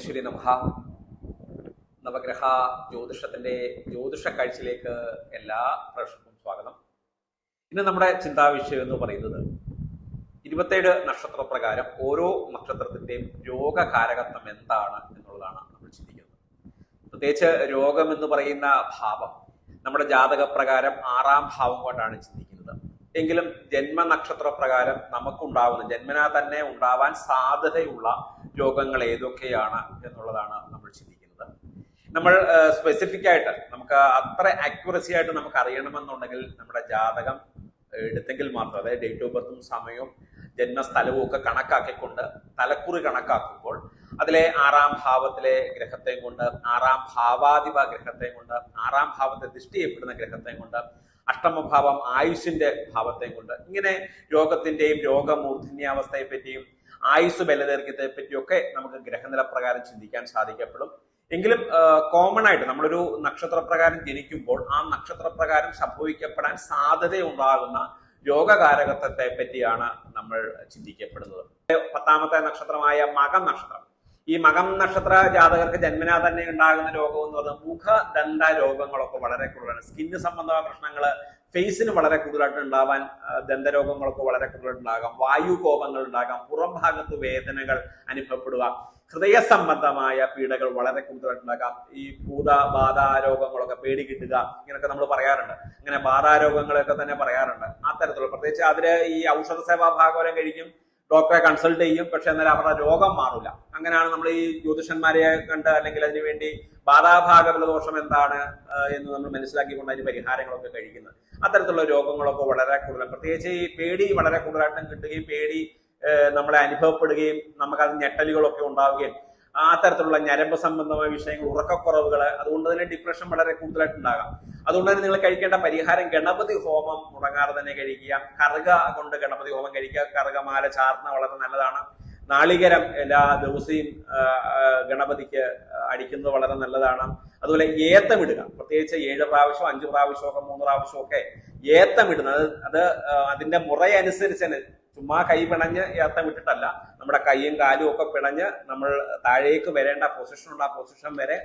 ശ്രീ നമഹ. നവഗ്രഹ ജ്യോതിഷത്തിന്റെ ജ്യോതിഷ കാഴ്ചയിലേക്ക് എല്ലാ പ്രേക്ഷകർക്കും സ്വാഗതം. ഇന്ന് നമ്മുടെ ചിന്താവിഷയം എന്ന് പറയുന്നത് ഇരുപത്തേഴ് നക്ഷത്ര പ്രകാരം ഓരോ നക്ഷത്രത്തിന്റെയും രോഗകാരകത്വം എന്താണ് എന്നുള്ളതാണ് നമ്മൾ ചിന്തിക്കുന്നത്. പ്രത്യേകിച്ച് രോഗം എന്ന് പറയുന്ന ഭാവം നമ്മുടെ ജാതക പ്രകാരം ആറാം ഭാവം കൊണ്ടാണ് ചിന്തിക്കുന്നത്. എങ്കിലും ജന്മനക്ഷത്ര പ്രകാരം നമുക്കുണ്ടാവുന്ന ജന്മനാ തന്നെ ഉണ്ടാവാൻ സാധ്യതയുള്ള രോഗങ്ങൾ ഏതൊക്കെയാണ് എന്നുള്ളതാണ് നമ്മൾ ചിന്തിക്കുന്നത്. നമ്മൾ സ്പെസിഫിക് ആയിട്ട് നമുക്ക് അത്ര അക്യുറസി ആയിട്ട് നമുക്ക് അറിയണമെന്നുണ്ടെങ്കിൽ നമ്മുടെ ജാതകം എടുത്തെങ്കിൽ മാത്രം അതായത് ഡേറ്റ് ഓഫ് ബർത്തും സമയവും ജന്മസ്ഥലവും ഒക്കെ കണക്കാക്കിക്കൊണ്ട് തലക്കുറി കണക്കാക്കുമ്പോൾ അതിലെ ആറാം ഭാവത്തിലെ ഗ്രഹത്തെയും കൊണ്ട് ആറാം ഭാവാധിപ ഗ്രഹത്തെയും കൊണ്ട് ആറാം ഭാവത്തെ ദൃഷ്ടി ചെയ്യപ്പെടുന്ന ഗ്രഹത്തെയും കൊണ്ട് അഷ്ടമഭാവം ആയുഷിന്റെ ഭാവത്തെ കൊണ്ട് ഇങ്ങനെ രോഗത്തിന്റെയും രോഗമൂർധന്യാവസ്ഥയെ പറ്റിയും ആയുസ് ബലദൈർഘ്യത്തെ പറ്റിയൊക്കെ നമുക്ക് ഗ്രഹനില പ്രകാരം ചിന്തിക്കാൻ സാധിക്കപ്പെടും. എങ്കിലും കോമൺ ആയിട്ട് നമ്മളൊരു നക്ഷത്രപ്രകാരം ജനിക്കുമ്പോൾ ആ നക്ഷത്രപ്രകാരം സംഭവിക്കപ്പെടാൻ സാധ്യതയുണ്ടാകുന്ന രോഗകാരകത്വത്തെ പറ്റിയാണ് നമ്മൾ ചിന്തിക്കപ്പെടുന്നത്. പത്താമത്തെ നക്ഷത്രമായ മകം നക്ഷത്രം ഈ മകം നക്ഷത്ര ജാതകർക്ക് ജന്മനാ തന്നെ ഉണ്ടാകുന്ന രോഗം എന്ന് പറഞ്ഞാൽ മുഖദന്ത രോഗങ്ങളൊക്കെ വളരെ കൂടുതലാണ്. സ്കിന്ന് സംബന്ധമായ പ്രശ്നങ്ങൾ ഫേസിന് വളരെ കൂടുതലായിട്ട് ഉണ്ടാവാൻ ദന്തരോഗങ്ങളൊക്കെ വളരെ കൂടുതലായിട്ട് ഉണ്ടാകാം വായു കോപങ്ങൾ ഉണ്ടാകാം. പുറം ഭാഗത്ത് വേദനകൾ അനുഭവപ്പെടുക. ഹൃദയ സംബന്ധമായ പീഡകൾ വളരെ കൂടുതലായിട്ടുണ്ടാകാം. ഈ ഭൂത ബാധാരോഗങ്ങളൊക്കെ പേടി കിട്ടുക ഇങ്ങനെയൊക്കെ നമ്മൾ പറയാറുണ്ട്. അങ്ങനെ ബാധാരോഗങ്ങളൊക്കെ തന്നെ പറയാറുണ്ട്. ആ അത്തരത്തിലുള്ള പ്രത്യേകിച്ച് അതിൽ ഈ ഔഷധ സേവാ ഭാഗവരം കഴിക്കും. ഡോക്ടറെ കൺസൾട്ട് ചെയ്യും. പക്ഷെ എന്നാൽ അവരുടെ രോഗം മാറില്ല അങ്ങനെയാണ് നമ്മൾ ഈ ജ്യോതിഷന്മാരെ കണ്ട് അല്ലെങ്കിൽ അതിനുവേണ്ടി ബാധാഭാഗമുള്ള ദോഷം എന്താണ് എന്ന് നമ്മൾ മനസ്സിലാക്കിക്കൊണ്ട് അതിന് പരിഹാരങ്ങളൊക്കെ കഴിക്കുന്നത്. അത്തരത്തിലുള്ള രോഗങ്ങളൊക്കെ വളരെ കൂടുതൽ പ്രത്യേകിച്ച് ഈ പേടി വളരെ കൂടുതലായിട്ടും കിട്ടുകയും പേടി നമ്മളെ അനുഭവപ്പെടുകയും നമുക്ക് അത് ഞെട്ടലുകളൊക്കെ ഉണ്ടാവുകയും ആ തരത്തിലുള്ള ഞരമ്പ് സംബന്ധമായ വിഷയങ്ങൾ ഉറക്കക്കുറവുകൾ അതുകൊണ്ട് തന്നെ ഡിപ്രഷൻ വളരെ കൂടുതലായിട്ട് ഉണ്ടാകാം. അതുകൊണ്ട് തന്നെ നിങ്ങൾ കഴിക്കേണ്ട പരിഹാരം ഗണപതി ഹോമം മുടങ്ങാതെ തന്നെ കഴിക്കുക. കറുക കൊണ്ട് ഗണപതി ഹോമം കഴിക്കുക. കറുകമാല ചാർന്ന വളരെ നല്ലതാണ്. നാളികരം എല്ലാ ദിവസവും ഗണപതിക്ക് അടിക്കുന്നത് വളരെ നല്ലതാണ്. അതുപോലെ ഏത്തമിടുക പ്രത്യേകിച്ച് ഏഴ് പ്രാവശ്യം അഞ്ച് പ്രാവശ്യമൊക്കെ മൂന്ന് പ്രാവശ്യം ഒക്കെ ഏത്തമിടുന്നത് അത് അതിന്റെ മുറയനുസരിച്ച് ചുമ്മാ കൈ പിണഞ്ഞ് ഏത്തം ഇട്ടിട്ടല്ല. നമ്മുടെ കൈയും കാലും ഒക്കെ പിണഞ്ഞ് നമ്മൾ താഴേക്ക് വരേണ്ട പൊസിഷനുള്ള ആ പൊസിഷൻ വരെ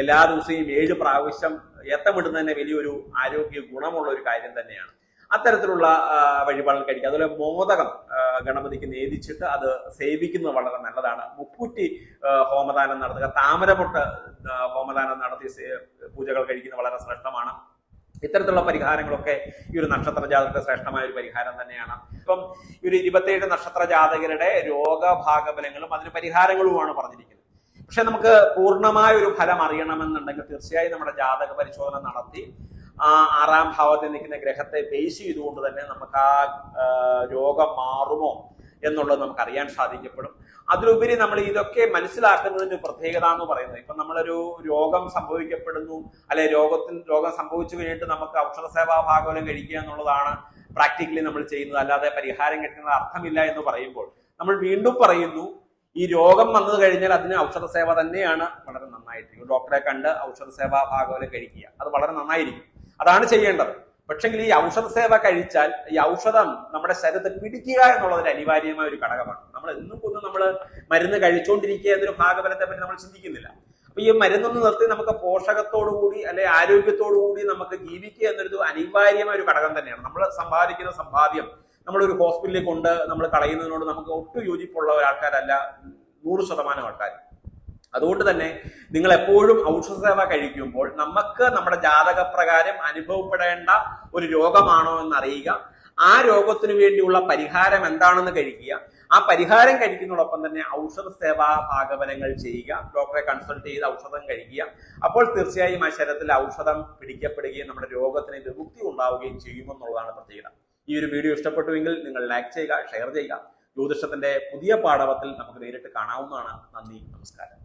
എല്ലാ ദിവസവും ഏഴ് പ്രാവശ്യം ഏത്തമിടുന്നതിന് വലിയൊരു ആരോഗ്യ ഗുണമുള്ള ഒരു കാര്യം തന്നെയാണ്. അത്തരത്തിലുള്ള വഴിപാടുകൾ കഴിക്കുക. അതുപോലെ മോദകം ഗണപതിക്ക് നേദിച്ചിട്ട് അത് സേവിക്കുന്നത് വളരെ നല്ലതാണ്. മുക്കൂറ്റി ഹോമദാനം നടത്തുക. താമരമുട്ട് ഹോമദാനം നടത്തി പൂജകൾ കഴിക്കുന്നത് വളരെ ശ്രേഷ്ഠമാണ്. ഇത്തരത്തിലുള്ള പരിഹാരങ്ങളൊക്കെ ഈ ഒരു നക്ഷത്ര ജാതകത്തെ ശ്രേഷ്ഠമായ ഒരു പരിഹാരം തന്നെയാണ്. ഇപ്പം ഈ ഒരു ഇരുപത്തിയേഴ് നക്ഷത്ര ജാതകരുടെ രോഗഭാഗബലങ്ങളും അതിന് പരിഹാരങ്ങളുമാണ് പറഞ്ഞിരിക്കുന്നത്. പക്ഷെ നമുക്ക് പൂർണമായ ഒരു ഫലം അറിയണമെന്നുണ്ടെങ്കിൽ തീർച്ചയായും നമ്മുടെ ജാതക പരിശോധന നടത്തി ആ ആറാം ഭാവത്തിൽ നിൽക്കുന്ന ഗ്രഹത്തെ ബേസ് ചെയ്തുകൊണ്ട് തന്നെ നമുക്ക് ആ രോഗം മാറുമോ എന്നുള്ളത് നമുക്ക് അറിയാൻ സാധിക്കപ്പെടും. അതിലുപരി നമ്മൾ ഇതൊക്കെ മനസ്സിലാക്കുന്നതിന് പ്രത്യേകത എന്ന് പറയുന്നത് ഇപ്പൊ നമ്മളൊരു രോഗം സംഭവിക്കപ്പെടുന്നു അല്ലെ രോഗത്തിന് രോഗം സംഭവിച്ചു കഴിഞ്ഞിട്ട് നമുക്ക് ഔഷധ സേവാ ഭാഗവലം കഴിക്കുക എന്നുള്ളതാണ് പ്രാക്ടിക്കലി നമ്മൾ ചെയ്യുന്നത്. അല്ലാതെ പരിഹാരം കിട്ടുന്നത് അർത്ഥമില്ല എന്ന് പറയുമ്പോൾ നമ്മൾ വീണ്ടും പറയുന്നു ഈ രോഗം വന്നത് കഴിഞ്ഞാൽ അതിന് ഔഷധ സേവ തന്നെയാണ് വളരെ നന്നായിരിക്കും ഡോക്ടറെ കണ്ട് ഔഷധ സേവാ ഭാഗവലം കഴിക്കുക. അത് വളരെ നന്നായിരിക്കും. അതാണ് ചെയ്യേണ്ടത്. പക്ഷെങ്കിൽ ഈ ഔഷധ സേവ കഴിച്ചാൽ ഈ ഔഷധം നമ്മുടെ ശരീരത്തെ പിടിക്കുക ഒരു അനിവാര്യമായ ഒരു ഘടകമാണ്. നമ്മൾ എന്നും കൊന്നും നമ്മൾ മരുന്ന് കഴിച്ചുകൊണ്ടിരിക്കുക എന്നൊരു ഭാഗഫലത്തെ പറ്റി നമ്മൾ ചിന്തിക്കുന്നില്ല. അപ്പൊ ഈ മരുന്നൊന്ന് നിർത്തി നമുക്ക് പോഷകത്തോടു കൂടി അല്ലെ ആരോഗ്യത്തോടു കൂടി നമുക്ക് ജീവിക്കുക എന്നൊരു അനിവാര്യമായ ഒരു ഘടകം തന്നെയാണ്. നമ്മൾ സമ്പാദിക്കുന്ന സമ്പാദ്യം നമ്മളൊരു ഹോസ്പിറ്റലിൽ കൊണ്ട് നമ്മൾ കളയുന്നതിനോട് നമുക്ക് ഒട്ടും യോജിപ്പുള്ള ഒരാൾക്കാരല്ല നൂറ് ശതമാനം ആൾക്കാർ അതുകൊണ്ട് തന്നെ നിങ്ങൾ എപ്പോഴും ഔഷധ സേവ കഴിക്കുമ്പോൾ നമുക്ക് നമ്മുടെ ജാതകപ്രകാരം അനുഭവപ്പെടേണ്ട ഒരു രോഗമാണോ എന്ന് അറിയുക ആ രോഗത്തിനു വേണ്ടിയുള്ള പരിഹാരം എന്താണെന്ന് കഴിക്കുക. ആ പരിഹാരം കഴിക്കുന്നതോടൊപ്പം തന്നെ ഔഷധ സേവാ ഭാഗവനങ്ങൾ ചെയ്യുക. ഡോക്ടറെ കൺസൾട്ട് ചെയ്ത് ഔഷധം കഴിക്കുക. അപ്പോൾ തീർച്ചയായും ആ ശരീരത്തിൽ ഔഷധം പിടിക്കപ്പെടുകയും നമ്മുടെ രോഗത്തിന് വിമുക്തി ഉണ്ടാവുകയും ചെയ്യുമെന്നുള്ളതാണ് പ്രത്യേകത. ഈ ഒരു വീഡിയോ ഇഷ്ടപ്പെട്ടുവെങ്കിൽ നിങ്ങൾ ലൈക്ക് ചെയ്യുക ഷെയർ ചെയ്യുക. ജ്യോതിഷത്തിന്റെ പുതിയ പാഠവത്തിൽ നമുക്ക് നേരിട്ട് കാണാവുന്നതാണ്. നന്ദി നമസ്കാരം.